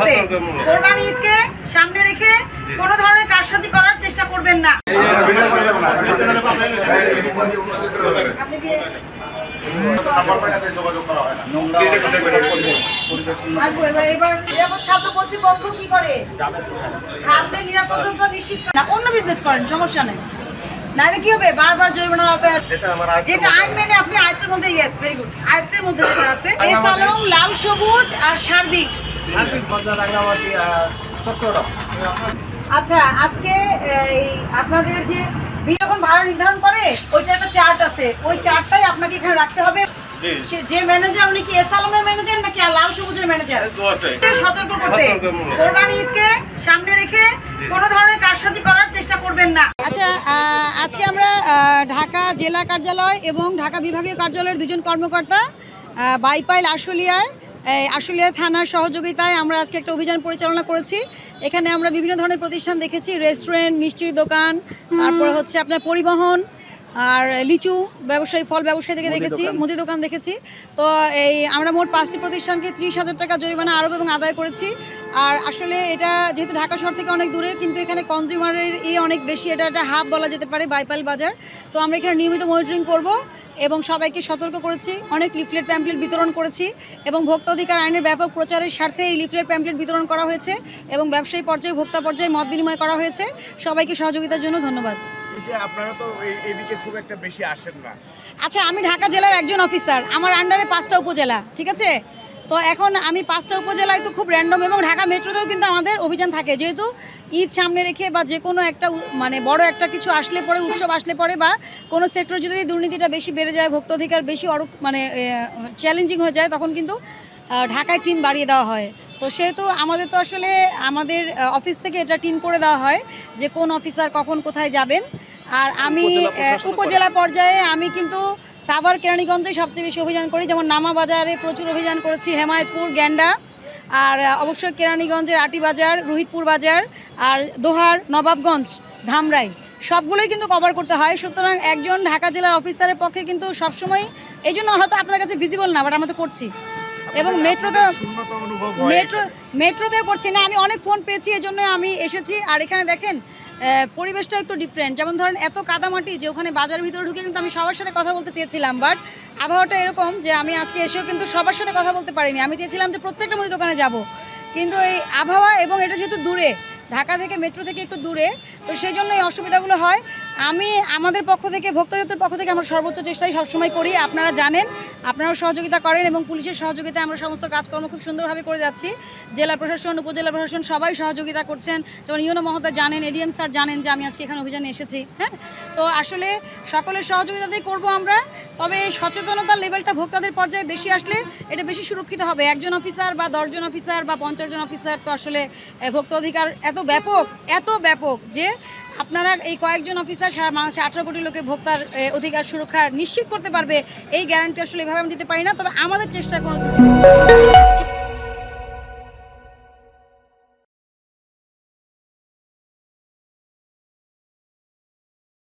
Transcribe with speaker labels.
Speaker 1: সাথে কোরবানি ঈদকে সামনে রেখে কোনো ধরনের কারসাজি করার চেষ্টা করবেন না। আপনি কি আসব এবার এবার নিরাপদ খাদ্য কর্তৃপক্ষ কি করে? খাদ্যের নিরাপত্তা নিশ্চিত করে না অন্য বিজনেস করেন সমস্যা নেই। নাহলে কি হবে? বারবার জরিমানার আওতায় যেটা আইন মেনে আপনি আয়ত্তের মধ্যে ইয়েস ভেরি গুড আয়ত্তের মধ্যে যেটা আছে। লাল সবুজ আর সার্বিক। আচ্ছা আজকে এই আপনাদের যে যখন ভাড়া নির্ধারণ করে ওইটা একটা চার্ট আছে। ওই চার্টটাই আপনাকে এখানে রাখতে হবে। যে ম্যানেজার উনি কি এস আলমের ম্যানেজার নাকি লাল সবুজের ম্যানেজার সতর্ক করতে। কোরবানি ঈদকে সামনে রেখে কোনো ধরনের কারসাজি করার চেষ্টা করবেন না। আচ্ছা আজকে আমরা ঢাকা জেলা কার্যালয় এবং ঢাকা বিভাগীয় কার্যালয়ের দুজন কর্মকর্তা বাইপাইল আশুলিয়ার আশুলিয়া থানার সহযোগিতায় আমরা আজকে একটা অভিযান পরিচালনা করেছি। এখানে আমরা বিভিন্ন ধরনের প্রতিষ্ঠান দেখেছি রেস্টুরেন্ট মিষ্টির দোকান তারপরে হচ্ছে আপনার পরিবহন আর লিচু ব্যবসায়ী ফল ব্যবসায়ী থেকে দেখেছি মুদি দোকান দেখেছি। তো এই আমরা মোট পাঁচটি প্রতিষ্ঠানকে ত্রিশ হাজার টাকা জরিমানা আরোপ এবং আদায় করেছি। আর আসলে এটা যেহেতু ঢাকা শহর থেকে অনেক দূরে কিন্তু এখানে কনজিউমারের ই অনেক বেশি এটা একটা হাব বলা যেতে পারে বাইপাল বাজার। তো আমরা এখানে নিয়মিত মনিটরিং করব এবং সবাইকে সতর্ক করেছি অনেক লিফলেট প্যাম্পলেট বিতরণ করেছি এবং ভোক্তা অধিকার আইনের ব্যাপক প্রচারের স্বার্থে এই লিফলেট প্যাম্পলেট বিতরণ করা হয়েছে এবং ব্যবসায়ী পর্যায়ে ভোক্তা পর্যায়ে মত বিনিময় করা হয়েছে। সবাইকে সহযোগিতার জন্য ধন্যবাদ। আচ্ছা আমি ঢাকা জেলার একজন অফিসার আমার আন্ডারে পাঁচটা উপজেলা, ঠিক আছে? তো এখন আমি পাঁচটা উপজেলায় তো খুব র্যান্ডম এবং ঢাকা মেট্রোতেও কিন্তু আমাদের অভিযান থাকে। যেহেতু ঈদ সামনে রেখে বা যে কোনো একটা মানে বড় একটা কিছু আসলে পরে, উৎসব আসলে পরে বা কোনো সেক্টর যদি দুর্নীতিটা বেশি বেড়ে যায় ভোক্তা অধিকার বেশি অর মানে চ্যালেঞ্জিং হয়ে যায়, তখন কিন্তু ঢাকায় টিম বাড়িয়ে দেওয়া হয়। তো সেহেতু আমাদের তো আসলে আমাদের অফিস থেকে এটা টিম করে দেওয়া হয় যে কোন অফিসার কখন কোথায় যাবেন। আর আমি উপজেলা পর্যায়ে আমি কিন্তু সাভার কেরানীগঞ্জে সবচেয়ে বেশি অভিযান করি যেমন নামা বাজারে প্রচুর অভিযান করেছি হেমায়তপুর গ্যান্ডা আর অবশ্যই কেরানীগঞ্জের আটি বাজার রোহিতপুর বাজার আর দোহার নবাবগঞ্জ ধামরাই সবগুলোই কিন্তু কভার করতে হয়। সুতরাং একজন ঢাকা জেলার অফিসারের পক্ষে কিন্তু সবসময় এই জন্য হয়তো আপনার কাছে ভিজিবল না বাট আমরা তো করছি। এবং মেট্রোতে মেট্রো মেট্রোতেও করছি না আমি অনেক ফোন পেয়েছি এই জন্য আমি এসেছি। আর এখানে দেখেন পরিবেশটা একটু ডিফারেন্ট যেমন ধরেন এত কাদামাটি যে ওখানে বাজার ভিতরে ঢুকে কিন্তু আমি সবার সাথে কথা বলতে চেয়েছিলাম বাট আবহাওয়াটা এরকম যে আমি আজকে এসেও কিন্তু সবার সাথে কথা বলতে পারিনি। আমি চেয়েছিলাম যে প্রত্যেকটা মুদি দোকানে যাব। কিন্তু এই আবহাওয়া এবং এটা যেহেতু দূরে ঢাকা থেকে মেট্রো থেকে একটু দূরে তো সেই জন্য এই অসুবিধাগুলো হয়। আমি আমাদের পক্ষ থেকে ভোক্তাযুক্তের পক্ষ থেকে আমরা সর্বোচ্চ চেষ্টাই সবসময় করি। আপনারা জানেন, আপনারাও সহযোগিতা করেন এবং পুলিশের সহযোগিতায় আমরা সমস্ত কাজকর্ম খুব সুন্দরভাবে করে যাচ্ছি। জেলা প্রশাসন, উপজেলা প্রশাসন সবাই সহযোগিতা করছেন। যেমন ইউনো মহোদয় জানেন, এডিএম স্যার জানেন যে আমি আজকে এখানে অভিযানে এসেছি হ্যাঁ? তো আসলে সকলের সহযোগিতাতেই করব আমরা, তবে এই সচেতনতার লেভেলটা ভোক্তাদের পর্যায়ে বেশি আসলে এটা বেশি সুরক্ষিত হবে। একজন অফিসার বা দশজন অফিসার বা পঞ্চাশ জন অফিসার তো আসলে ভোক্তা অধিকার এত ব্যাপক এত ব্যাপক যে আপনারা এই কয়েকজন অফিসার সারা বাংলাদেশে আঠারো কোটি লোকের ভোক্তার অধিকার সুরক্ষা নিশ্চিত করতে পারবে, এই গ্যারান্টি আসলে এভাবে আমি দিতে পারি না, তবে আমাদের চেষ্টা কোনো